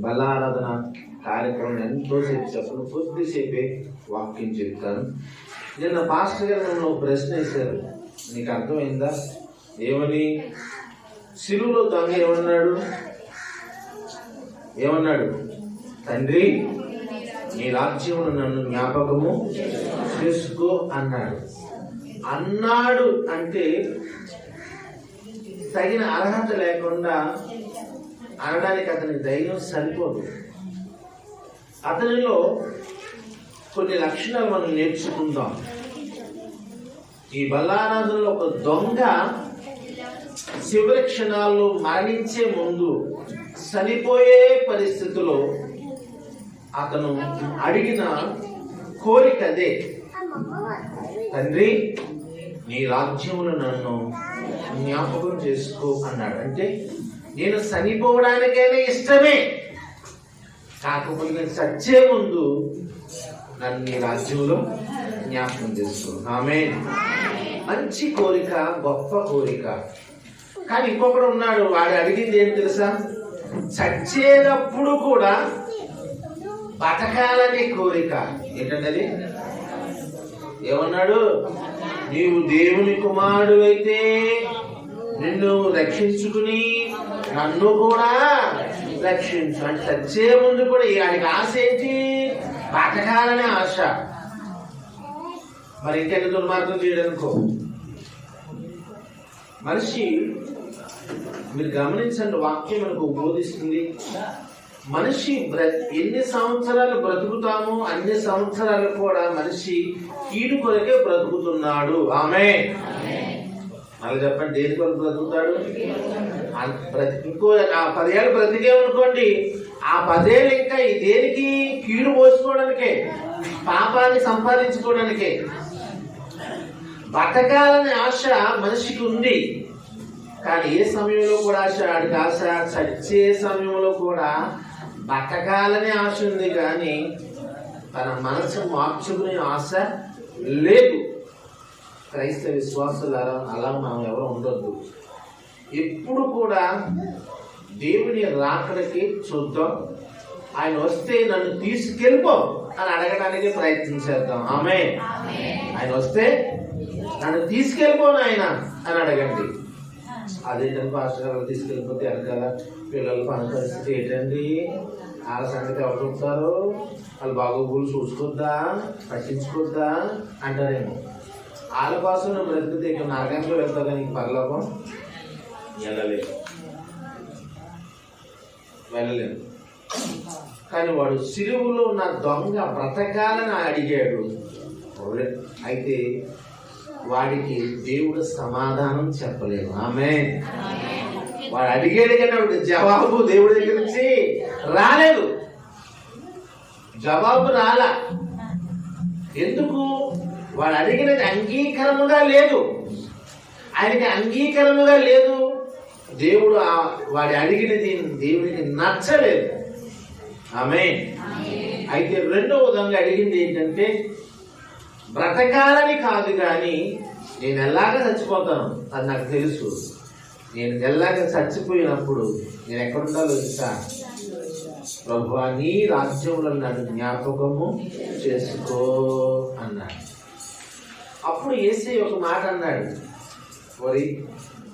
బలారాధన కార్యక్రమం ఎంతోసేపు చెప్పను కొద్దిసేపే వాక్యం చెప్తాను. నిన్న పాస్టర్ గారు నన్ను ప్రశ్న వేశారు. నీకు అర్థమైందా? ఏమని? సిలువులో దొంగ ఏమన్నాడు? ఏమన్నాడు? తండ్రి నీ రాజ్యమును నన్ను జ్ఞాపకము చేసుకో అన్నాడు. అన్నాడు అంటే తగిన అర్హత లేకుండా అనడానికి అతని ధైర్యం సరిపోదు. అతనిలో కొన్ని లక్షణాలు మనం నేర్చుకుందాం. ఈ బల్లారాధనలో ఒక దొంగ చివరి క్షణాల్లో మరణించే ముందు చనిపోయే పరిస్థితిలో అతను అడిగిన కోరిక అదే. తండ్రి నీ రాజ్యంలో నన్ను జ్ఞాపకం చేసుకో అన్నాడు. అంటే నేను చనిపోవడానికైనా ఇష్టమే. కాకపోతే నేను చచ్చే ముందు నన్ను నీ రాజ్యంలో జ్ఞాపకం చేస్తున్నాను ఆమె మంచి కోరిక గొప్ప కోరిక. కానీ ఇంకొకడు ఉన్నాడు వాడు అడిగింది ఏం తెలుసా? చచ్చేటప్పుడు కూడా బతకాలని కోరిక. ఏంటంటే ఏమన్నాడు? నీవు దేవుని కుమారుడు అయితే నిన్ను రక్షించుకుని నన్ను కూడా రక్షించు అంటే చచ్చే ముందు కూడా ఆయనకి ఆశ ఏంటి? బతకాలనే ఆశ. మరి ఇంకెన్ని దుర్మార్గం చేయడానికో? మనిషి మీరు గమనించండి వాక్యం మనకు బోధిస్తుంది మనిషి బ్ర ఎన్ని సంవత్సరాలు బ్రతుకుతామో అన్ని సంవత్సరాలు కూడా మనిషి కీడు కొరకే బ్రతుకుతున్నాడు. ఆమె అలా చెప్పండి దేని కొరకు బ్రతుకుతాడు? ఇంకో ఆ పదేళ్ళు బ్రతికేమనుకోండి ఆ పదేళ్ళు ఇంకా ఈ దేనికి కీడు పోసుకోవడానికే పాపాన్ని సంపాదించుకోవడానికే. బతకాలనే ఆశ మనిషికి ఉంది. కానీ ఏ సమయంలో కూడా ఆశ ఆడికి ఆశ చచ్చే సమయంలో కూడా బతకాలనే ఆశ ఉంది కానీ తన మనసు మార్చుకునే ఆశ లేదు. క్రైస్తవ విశ్వాసులు అలా మనం ఎవరు ఉండొద్దు. ఎప్పుడు కూడా దేవుని రాకడికి చూద్దాం. ఆయన వస్తే నన్ను తీసుకెళ్ళిపో అని అడగడానికి ప్రయత్నం చేద్దాం. ఆమె ఆయన వస్తే నన్ను తీసుకెళ్ళిపోను ఆయన అని అడగండి. అదేంటంటే పాస్టర్ గారు తీసుకెళ్ళిపోతే వెనకాల పిల్లల పని పరిస్థితి ఏంటండి? వాళ్ళ సంగతి ఎవరు చూస్తారు? వాళ్ళు బాగోగులు చూసుకోద్దా? పట్టించుకోద్దా? అంటారేమో. వాళ్ళ కోసం నువ్వు బ్రతికితే ఇక నరకంలో వెళ్తావు కానీ పరలోకం వెళ్ళలేదు. వెళ్ళలేదు. కానీ వాడు సిలువులో ఉన్న దొంగ బ్రతకాలని అడిగాడు. అయితే వాడికి దేవుడు సమాధానం చెప్పలేదు. ఆమె వాడు అడిగాడు కానీ జవాబు దేవుడి దగ్గర నుంచి రాలేదు. జవాబు రాలా. ఎందుకు? వాడు అడిగినది అంగీకరముగా లేదు. ఆయనకి అంగీకరముగా లేదు. దేవుడు వాడి అడిగినది దేవునికి నచ్చలేదు. ఆమె అయితే రెండవ విధంగా అడిగింది ఏంటంటే బ్రతకాలని కాదు కానీ నేను ఎలాగ చచ్చిపోతాను? అది నాకు తెలుసు. నేను ఎలాగ చచ్చిపోయినప్పుడు నేను ఎక్కడుండాలో తెలుసా? ప్రభు నీ రాజ్యంలో నన్ను జ్ఞాపకము చేసుకో అన్నాడు. అప్పుడు ఏసే ఒక మాట అన్నాడు. మరి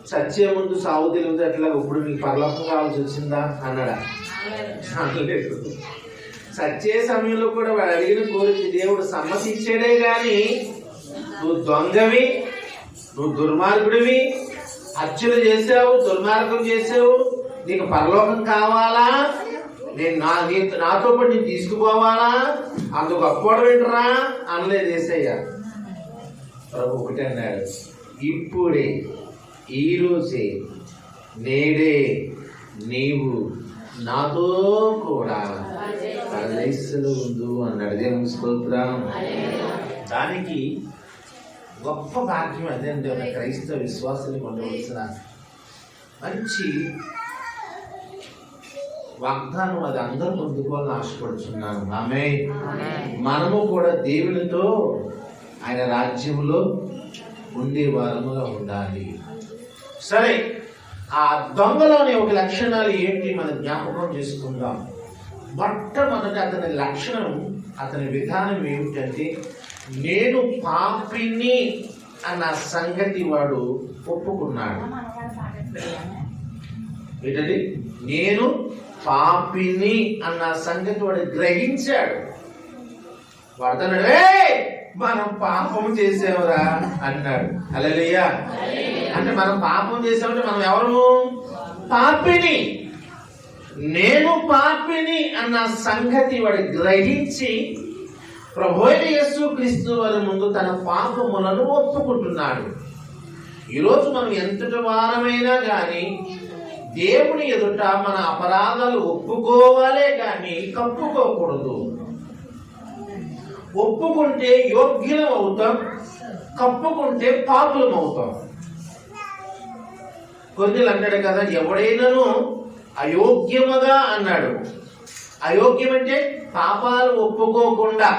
చచ్చే ముందు సాగు తెలియదు అట్లా ఇప్పుడు నీకు పరలోకం కావాల్సి వచ్చిందా? అన్నాడా. అనలేదు చచ్చే సమయంలో కూడా వాడు అడిగిన కోరిక దేవుడు సమ్మతిచ్చాడే గాని నువ్వు దొంగవి నువ్వు దుర్మార్గుడివి హత్యలు చేసావు దుర్మార్గం చేసావు నీకు పరలోకం కావాలా? నేను నా నీ- నాతో పాటు నేను తీసుకుపోవాలా? అందుకు గొప్పవాడు వింటరా అనలేదు ఏసయ్య ప్రభు ఒకటి అన్నాడు ఇప్పుడే ఈరోజే నేడే నీవు నాతో కూడా పరదేశంలో ఉండు అన్నాడు దేవుని స్తోత్రం. దానికి గొప్ప భాగ్యం అదేంటి ఒక క్రైస్తవ విశ్వాసాన్ని పొందవలసిన మంచి వాగ్దానం అది అందరూ పొందుకోవాలని ఆశపడుతున్నాను ఆమె మనము కూడా దేవునితో ఆయన రాజ్యంలో ఉండే వారముగా ఉండాలి. సరే ఆ దొంగలోని ఒక లక్షణాలు ఏంటి మనం జ్ఞాపకం చేసుకుందాం. మొట్టమొదటి అతని లక్షణం అతని విధానం ఏమిటంటే నేను పాపిని అన్న సంగతి వాడు ఒప్పుకున్నాడు. ఏంటది? నేను పాపిని అన్న సంగతి వాడు గ్రహించాడు. వాడుతున్నాడు మనం పాపం చేసావురా? అన్నాడు అలలియా అంటే మనం పాపం చేసామంటే మనం ఎవరు పాపిని. నేను పాపిని అన్న సంగతి వాడు గ్రహించి ప్రభు యేసు క్రీస్తు వారి ముందు తన పాపములను ఒప్పుకుంటున్నాడు. ఈరోజు మనం ఎంతటి వారమైనా కానీ దేవుని ఎదుట మన అపరాధాలు ఒప్పుకోవాలే కానీ కప్పుకోకూడదు ఒప్పుకుంటే యోగ్యులం అవుతాం కప్పుకుంటే పాపులం అవుతాం. కొన్ని అంటాడు కదా ఎవడైనాను అయోగ్యముగా అన్నాడు. అయోగ్యం అంటే పాపాలు ఒప్పుకోకుండా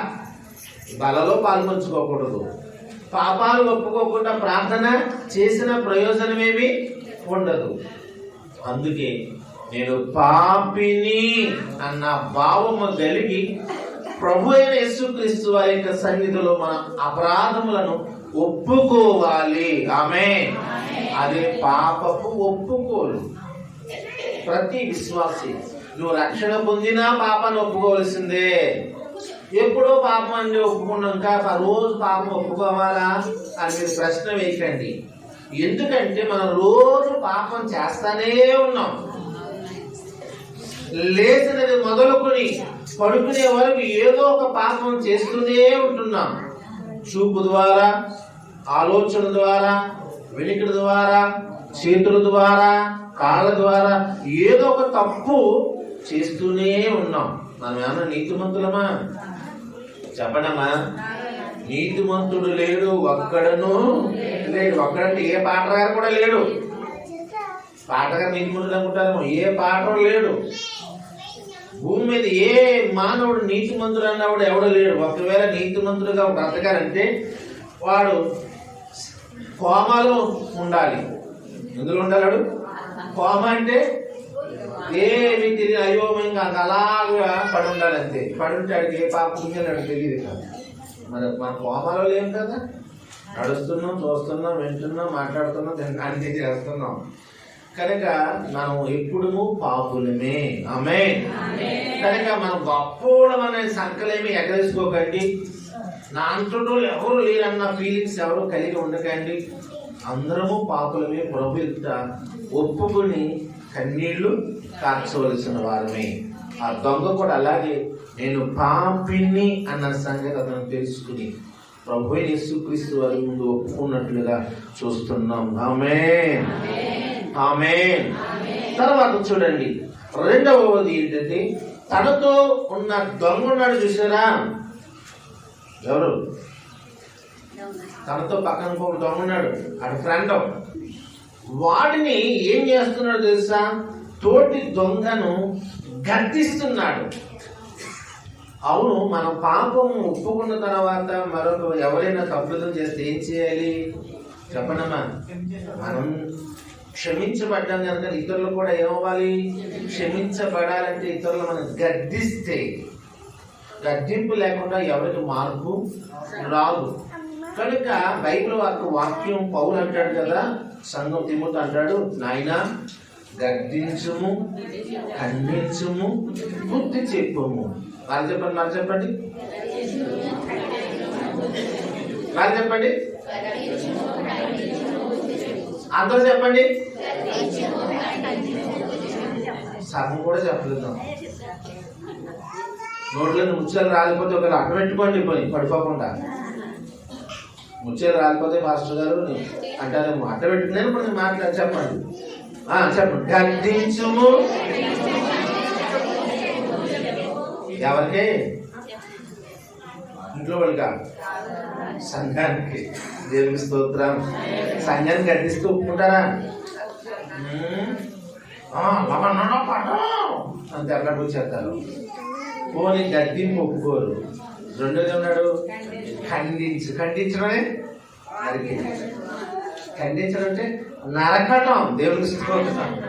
బలలో పాల్పంచుకోకూడదు పాపాలు ఒప్పుకోకుండా ప్రార్థన చేసిన ప్రయోజనమేమి ఉండదు. అందుకే నేను పాపిని అన్న భావము కలిగి ప్రభు అయిన యేసుక్రీస్తు వారి యొక్క సన్నిధిలో మన అపరాధములను ఒప్పుకోవాలి. ఆమె అదే పాపపు ఒప్పుకోలు. ప్రతి విశ్వాసి నువ్వు రక్షణ పొందినా పాపాన్ని ఒప్పుకోవాల్సిందే. ఎప్పుడో పాపం అని ఒప్పుకున్నాక ఆ రోజు పాపం ఒప్పుకోవాలా అని మీరు ప్రశ్న వేయకండి. ఎందుకంటే మనం రోజు పాపం చేస్తానే ఉన్నాం. లేచినది మొదలుకొని పడుకునే వరకు ఏదో ఒక పాపం చేస్తూనే ఉంటున్నాం. చూపు ద్వారా ఆలోచన ద్వారా వెనుకల ద్వారా చేతుల ద్వారా కాళ్ళ ద్వారా ఏదో ఒక తప్పు చేస్తూనే ఉన్నాం. మనం ఏమన్నా నీతిమంతులమా? చెప్పడమ్మా. నీతిమంతుడు లేడు ఒక్కడను లేడు. ఒక్కడంటే ఏ పాటగారు కూడా లేడు. పాటగారు నీతిమంతుడు అనుకుంటారేమో. ఏ పాట లేడు. భూమి మీద ఏ మానవుడు నీతిమంతుడు అన్నవాడు ఎవడు లేడు. ఒకవేళ నీతి మంత్రుడుగా బ్రతకాలంటే వాడు కోమాలో ఉండాలి. ఎందులో ఉండాలి వాడు? కోమ అంటే ఏమి తెలియదు అయోమయంగా అంత అలాగా పడి ఉండాలి అంతే. పడి ఉంటే అడిగి ఏ పాప పుణ్యాలు తెలియదు కాదు. మరి మన కోమాలో లేం కదా. నడుస్తున్నాం చూస్తున్నాం వింటున్నాం మాట్లాడుతున్నాం తినడానికి చేస్తున్నాం. కనుక మనం ఎప్పుడు పాపులమే. ఆమె కనుక మనం గొప్పోడం అనే సంకలేమి ఎగరేసుకోకండి. నా అంటుడు ఎవరు లేరన్న ఫీలింగ్స్ ఎవరు కలిగి ఉండకండి. అందరము పాపులమే. ప్రభు ఎదుట ఒప్పుకొని కన్నీళ్ళు కార్చవలసిన వారమే. ఆ దొంగ కూడా అలాగే నేను పాపిని అన్న సంగతి అతను తెలుసుకుని ప్రభు యేసుక్రీస్తు వారి ముందు ఒప్పుకున్నట్లుగా చూస్తున్నాం. ఆమె ఆమె తర్వాత చూడండి రెండవది ఏంటంటే తనతో ఉన్న దొంగ ఉన్నాడు చూసారా? ఎవరు? తనతో పక్కన ఇంకొక దొంగ ఉన్నాడు అటు ఫ్రెండ్ వాడిని ఏం చేస్తున్నాడు తెలుసా? తోటి దొంగను గద్దిస్తున్నాడు. అవును మన పాపం ఒప్పుకున్న తర్వాత మరొక ఎవరైనా తప్పుదం చేస్తే ఏం చేయాలి? చెప్పనమ్మా మనం క్షమించబడ్డం కనుక ఇతరులు కూడా ఏమవ్వాలి? క్షమించబడాలంటే ఇతరులు మనం గద్దిస్తే గద్దింపు లేకుండా ఎవరికి మార్పు రాదు. కనుక బైబిల్ వాక్య వాక్యం పౌలు అంటాడు కదా సంఘం తిమ్ముతూ అంటాడు నాయన గద్దించుము ఖండించుము బుద్ధి చెప్పుము. మరి చెప్పండి మరి చెప్పండి. మరి చెప్పండి. అందరూ చెప్పండి. సగం కూడా చెప్పలేదు. నోట్లో ముత్యాలు రాలిపోతే ఒకవేళ అడ్డం పెట్టుకోండి పోయి పడిపోకుండా. ముత్యాలు రాలిపోతే మాస్టర్ గారు అంటారేమో. అడ్డ పెట్టుకునే ఇప్పుడు నేను మాట్లాడి చెప్పండి. చెప్పండి. గద్దించుము. ఎవరికి? ఇంట్లో వాళ్ళకా సంఘానికి దేవుని స్తోత్రం. సంఘానికి గడ్డిస్తూ ఒప్పుకుంటారా? ఉమ్. ఆ, లవణనో పడో. అని అక్కడ వచ్చేస్తారు పోనీ గద్దింపు ఒప్పుకోరు. రెండోది ఉన్నాడు ఖండించు. ఖండించడమే నరికి ఖండించడం అంటే నరకటం. దేవునికి స్తోత్రం.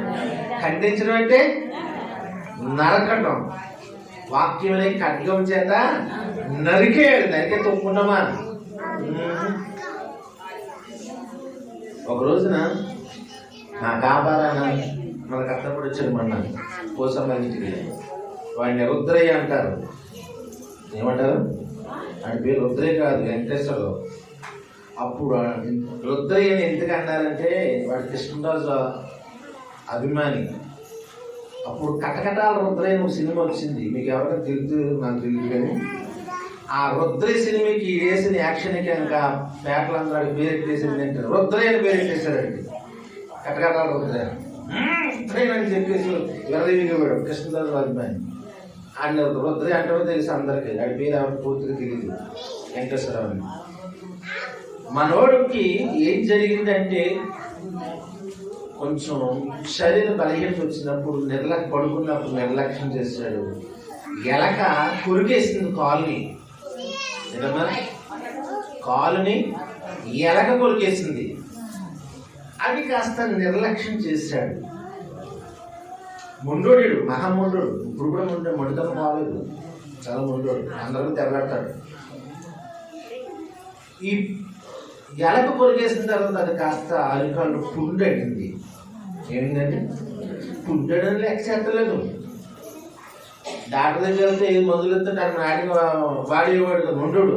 ఖండించడం అంటే నరకటం. వాక్యం ఖడ్గం చేత నరికేయాడు నరికే తొక్కున్నామా ఒక రోజున నా కాపారాన మన కష్టపడి వచ్చాడు మొన్న కోసమ్మ ఇంటికి. వాడిని రుద్రయ్య అంటారు. ఏమంటారు? ఆయన పేరు రుద్రయ్య కాదు వెంకటేశ్వరరావు. అప్పుడు రుద్రయ్యని ఎందుకు అన్నారంటే వాడు కృష్ణరాజు అభిమాని. అప్పుడు కటకటాల రుద్రయ్య ఒక సినిమా వచ్చింది. మీకు ఎవరికైనా తెలుసు నాకు తెలియదు కానీ. ఆ రుద్రయ్య సినిమాకి వేసిన యాక్షన్ కనుక పేటలందరూ పేరెట్టేసింది అంటే రుద్రయ్యని పేరెట్టేశారండి కటకటాల రుద్రయ్య "మ్మ్, రుద్రయ్య అని చెప్పేసి విరదేవిగా కృష్ణదాస్ కృష్ణరాజు అభిమాని ఆయన రుద్రయ్య అంటే తెలుసు అందరికీ? ఆడి పేరు ఆవిడ పూర్తిగా తెలియదు వెంకటేశ్వరరావు మనోడికి ఏం జరిగిందంటే కొంచెం శరీర బలహీనత వచ్చినప్పుడు నిర్లక్ష్య పడుకున్నప్పుడు నిర్లక్ష్యం చేశాడు ఎలక కొరికేసింది కాలుని. కాలుని ఎలక కొరికేసింది. అది కాస్త నిర్లక్ష్యం చేశాడు. ముండోడు మహాముండోడు. ఇప్పుడు కూడా ముండే మొండితనం కాలేదు. చాలా ముండోడు. అందరూ తెరలాడతాడు ఈ ఎలక పొరిగేసిన తర్వాత అది కాస్త అరికాళ్ళు పుండడింది ఏమిందండి పుండడం లెక్క చేస్తలేదు డాక్టర్ దగ్గర వెళ్తే ఏది మందులు ఇస్తే దాన్ని నాడిన వాడేవాడు ఉండడు.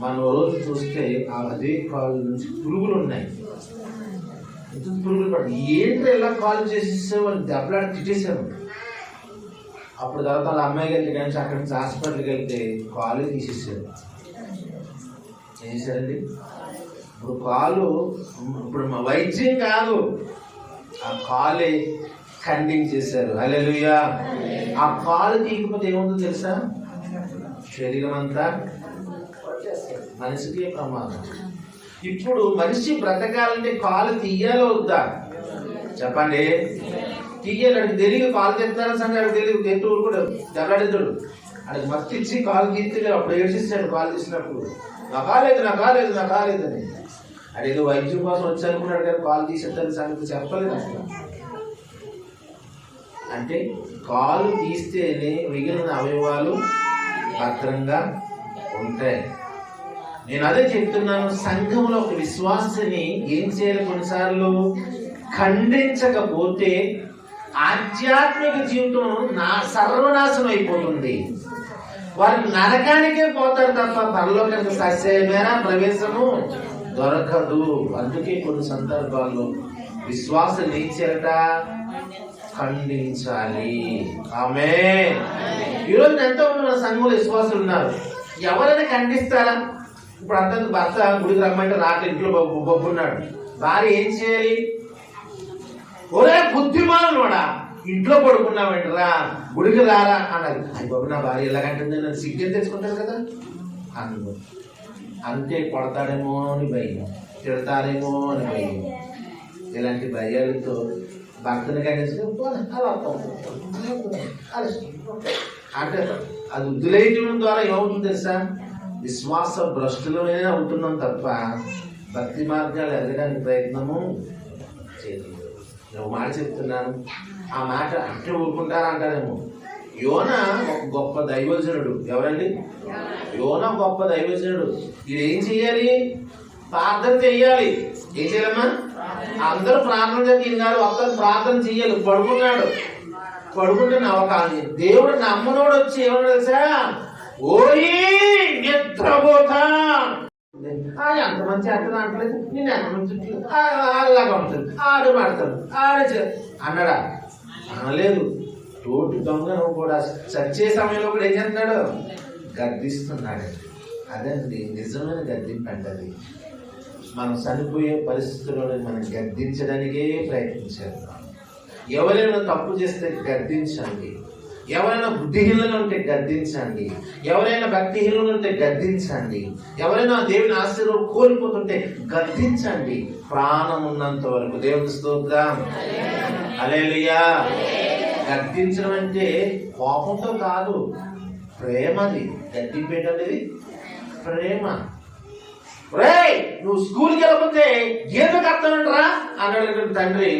మనం రోజు చూస్తే అదే కాలు నుంచి పురుగులు ఉన్నాయి. ఎంత పురుగులు పడి ఏంటి ఇలా కాల్ చేసేసే వాళ్ళు దెబ్బలాడి తిట్టేశాను. అప్పుడు తర్వాత వాళ్ళ అమ్మాయి గారికి కానీ అక్కడి నుంచి హాస్పిటల్కి వెళ్తే కాలు తీసేసారు. ఏం ఇప్పుడు కాలు ఇప్పుడు మా వైద్యం కాదు. ఆ కాలే ఖండించేశారు అలెలుయా ఆ కాలు తీయకపోతే ఏముందో తెలుసా? శరీరం అంతా మనిషికి ప్రమాదం. ఇప్పుడు మనిషి బ్రతకాలంటే కాలు తీయాలో వద్దా? చెప్పండి. తీయాలి. అడిగి తెలియదు కాలు తెస్తారని సంగతి అడిగి తెలియదు ఎత్తు కూడా. దెబ్బలాడిద్దాడు అడిగి మస్తు ఇచ్చి కాలు తీస్తే అప్పుడు ఏడ్చిస్తాడు కాలు తీసినప్పుడు. నా కాలేదు నా కాలేదు నా కాలేదు. అని అది ఏదో వైద్యం కోసం వచ్చనుకున్నాడు కానీ కాలు తీసేద్దని సంగతి చెప్పలేదు అసలు. అంటే కాలు తీస్తేనే మిగిలిన అవయవాలు భద్రంగా ఉంటాయి. నేను అదే చెప్తున్నాను సంఘంలో ఒక విశ్వాసని ఏం చేయాలి కొన్నిసార్లు? ఖండించకపోతే ఆధ్యాత్మిక జీవితం నా సర్వనాశనం అయిపోతుంది. వారు నరకానికే పోతారు తప్ప పరలోకానికి సస్యమైన ప్రవేశము దొరకదు. అందుకే కొన్ని సందర్భాల్లో విశ్వాసం చేయాలట ఖండించాలి. ఆమె ఈరోజు ఎంతో మంది సంఘంలో విశ్వాసులు ఉన్నారు. ఎవరైనా ఖండిస్తారా? ఇప్పుడు అంతకు భర్త గుడికి రమ్మంటే రాత్రి ఇంట్లో బొబ్బు బొబ్బున్నాడు. భార్య ఏం చేయాలి? ఒరే బుద్ధిమానుడా ఇంట్లో పడుకున్నావంటరా గుడికి రారా అన్నది. అది బాబు నా భార్య ఎలాగంటుంది నన్ను సిగ్గు తెచ్చుకుంటారు కదా అందుకు అంతే కొడతాడేమో అని భయం తిడతారేమో అని భయం. ఇలాంటి భయాలతో భర్తని ఖండించుకుని అలా అంటే అది వదిలేయటం ద్వారా ఏమవుతుంది తెలుసా? విశ్వాస భ్రష్టులమే అవుతున్నాం తప్ప భక్తి మార్గాలు ఎదగడానికి ప్రయత్నము చేయలేదు. నేను మాట చెప్తున్నాను. ఆ మాట అంటే ఊరుకుంటారా అంటారేమో యోన ఒక గొప్ప దైవజనుడు. ఎవరండి? యోన గొప్ప దైవజనుడు. ఇది ఏం చెయ్యాలి? ప్రార్థన చెయ్యాలి. ఏం చేయాలమ్మా? అందరూ ప్రార్థన చేయాలి కాదు ఒక్కరు ప్రార్థన చెయ్యాలి. పడుకున్నాడు పడుకుంటే నవ్వకాలి దేవుడు నమ్మనోడు వచ్చి ఏమన్నా తెలుసా? ఓయి నిద్రపోతా. ఆ, ఎంత మంచి అర్థం అంటలేదు. నేను ఎంత మంచి అలాగా ఉంటుంది ఆడు పడతాడు. ఆడే అన్నాడా? అనలేదు తోటి దొంగను కూడా. చచ్చే సమయంలో కూడా ఏం చేస్తున్నాడు? గర్దిస్తున్నాడు అదండి నిజమైన గర్దింపు అంటది అది మనం చనిపోయే పరిస్థితుల్లో మనం గర్దించడానికే ప్రయత్నించాలి. ఎవరైనా తప్పు చేస్తే గర్దించండి ఎవరైనా బుద్ధిహీనంగా ఉంటే గద్దించండి. ఎవరైనా భక్తిహీనంగా ఉంటే గద్దించండి. ఎవరైనా దేవుని ఆశీర్వాదం కోల్పోతుంటే గద్దించండి. ప్రాణం ఉన్నంత వరకు. దేవుని స్తోత్రం. అలేలుయా గద్దించడం అంటే కోపంతో కాదు ప్రేమది. గద్దింపేట అనేది ప్రేమ. రేయ్ నువ్వు స్కూల్కి వెళ్ళకపోతే గీత కడతానంటరా అన్నాడు తండ్రి.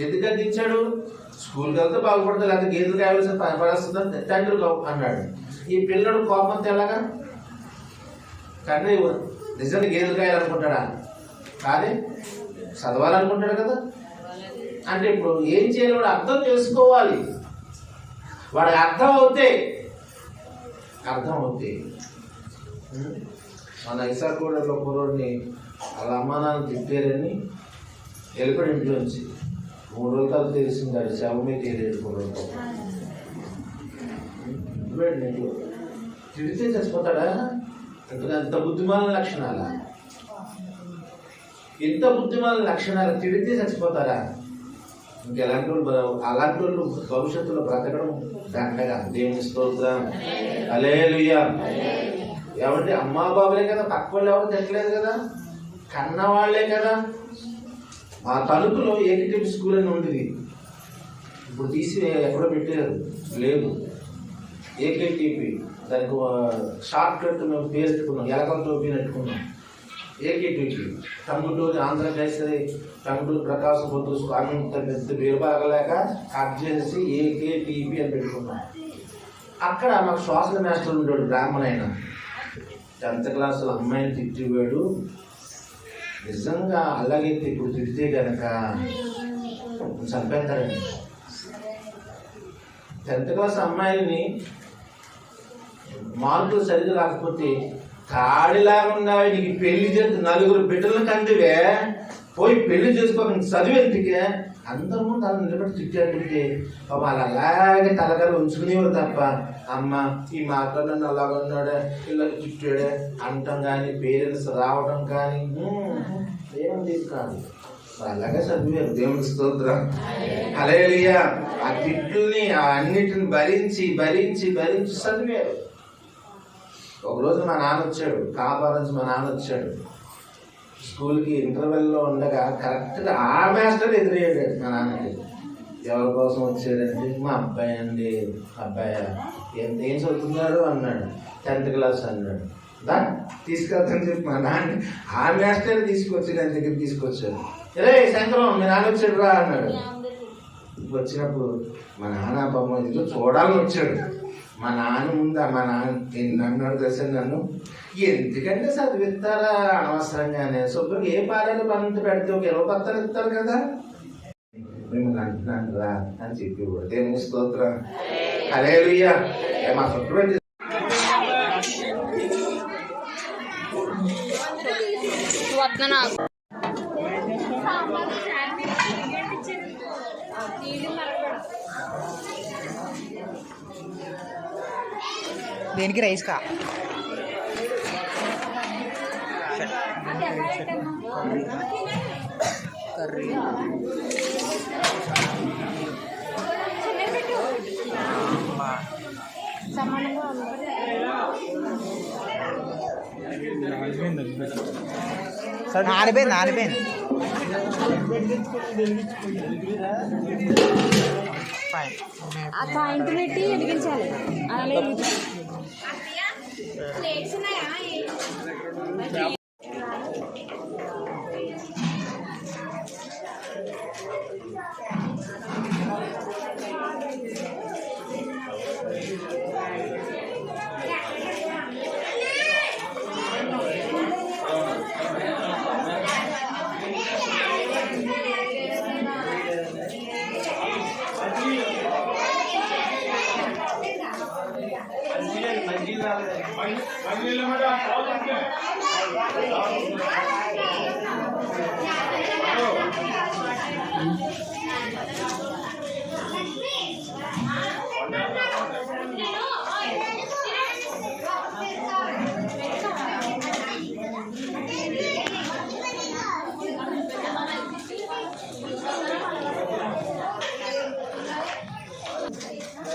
ఎందుకు గద్దించాడు? స్కూల్కి వెళ్తే బాగుపడుతుంది లేకపోతే గీతలు కావాల్సిన పని పడేస్తుంది తండ్రి అన్నాడు. ఈ పిల్లడు కోపంతో ఎలాగా? తండ్రి నిజంగా గీతలు కాయాలనుకుంటాడా కాదే? చదవాలనుకుంటాడు కదా. అంటే ఇప్పుడు ఏం చేయాలి వాడు అర్థం చేసుకోవాలి. వాడికి అర్థం అవుతే అర్థం అవుతే మన ఇసాకూడలో కుర్రోడిని వాళ్ళ అమ్మ నాన్న తిట్టారని వెళ్ళిపోయి ఇంట్లోంచి మూడు రోజుల తర్వాత తెలిసింది అది శవమే తీరేడు కుర్రోడు. వెళ్ళిపోయాడు ఇంట్లో. తిడితే చచ్చిపోతాడా? అంటే అంత బుద్ధిమాన లక్షణాలా? ఎంత బుద్ధిమాన లక్షణాలు తిడితే చచ్చిపోతారా? ఇంకెలాంటి వాళ్ళు అలాంటి వాళ్ళు భవిష్యత్తులో బ్రతకడం దండగా. దేవుని స్తోత్రం. అలేలుయ్యా ఏమంటే అమ్మా బాబులే కదా పక్క వాళ్ళు ఎవరు తిట్టలేదు కదా? కన్న వాళ్ళే కదా? మా తలుపులో ఏకటివ్ స్కూల్ అని ఉండేది. ఇప్పుడు తీసి ఎక్కడో పెట్టారు లేదు. ఏకేటీపీ. దానికి షార్ట్ కట్ మేము పేరు పెట్టుకున్నాం. ఎలకల టోపీ పెట్టుకున్నాం. ఏకేటీపీ టంగుటూరి ఆంధ్రకేసరి టంగుటూరి ప్రకాశం పొద్దు స్వామి పెద్ద పేరు కట్ చేసి ఏకేటీపీ అని పెట్టుకున్నాను అక్కడ మాకు శ్వాసల మాస్టర్ ఉండేవాడు బ్రాహ్మణ ఆయన టెన్త్ క్లాసులో అమ్మాయిని తిట్టివాడు. నిజంగా అలాగే ఇప్పుడు తిడితే కనుక చంపేస్తారండి టెన్త్ క్లాస్ అమ్మాయిని మార్కులు సరిగ్గా రాకపోతే కాడిలాగా ఉన్నావి నీకు పెళ్ళి చేసి నలుగురు బిడ్డలు కందివే పోయి పెళ్ళి చేసుకోక చదువు ఎందుకే? అందరూ ముందు నిలబడి తిట్టేటుంటే పాప అలా అలాగే తలకర ఉంచుకునేవారు తప్ప. అమ్మ ఈ మాటలో నన్ను అలాగ ఉన్నాడే పిల్లలు తిట్టాడే అంటాం కానీ పేరెంట్స్ రావడం కానీ ఉమ్, ఏం కాదు. అలాగే చదివారు దేవుని స్తోత్రం. అలయలియా ఆ తిట్లని ఆ అన్నిటిని భరించి భరించి భరించి చదివారు. ఒకరోజు మా నాన్న వచ్చాడు కాపా నుంచి మా నాన్న వచ్చాడు. స్కూల్కి ఇంటర్వెల్లో ఉండగా కరెక్ట్గా ఆ మాస్టర్ ఎదురయ్యాడు మా నాన్నకి. ఎవరి కోసం వచ్చాడంటే మా అబ్బాయి అండి. అబ్బాయి ఎంత ఏం చదువుతున్నాడు? అన్నాడు. టెన్త్ క్లాస్ అన్నాడు. దా తీసుకెళ్తాను చెప్పి మా నాన్న. ఆ మాస్టర్ తీసుకొచ్చి నా దగ్గర తీసుకొచ్చాడు. రే శంకరం మీ నాన్న వచ్చాడు రా అన్నాడు వచ్చినప్పుడు మా నాన్న పాపం ఏదో చూడాలని వచ్చాడు. మా నాన్న ముందా మా నాన్న అన్నాడు తెలుసా నన్ను? ఎందుకంటే చదివిస్తారా అనవసరంగానే శుభ్రంగా ఏ పాలన పంట పెడితే ఒక ఇరవై పత్రాలు ఇస్తారు కదా? మిమ్మల్ని అంటున్నాను రా అని చెప్పి కూడా దేవుని స్తోత్రం అదే మా చుట్టూ వద్దు నాకు దేనికి రైస్ కా? కర్రీ. నానిపోయింది నానిపోయింది. ఫైన్ ఆ పాయింట్ పెట్టి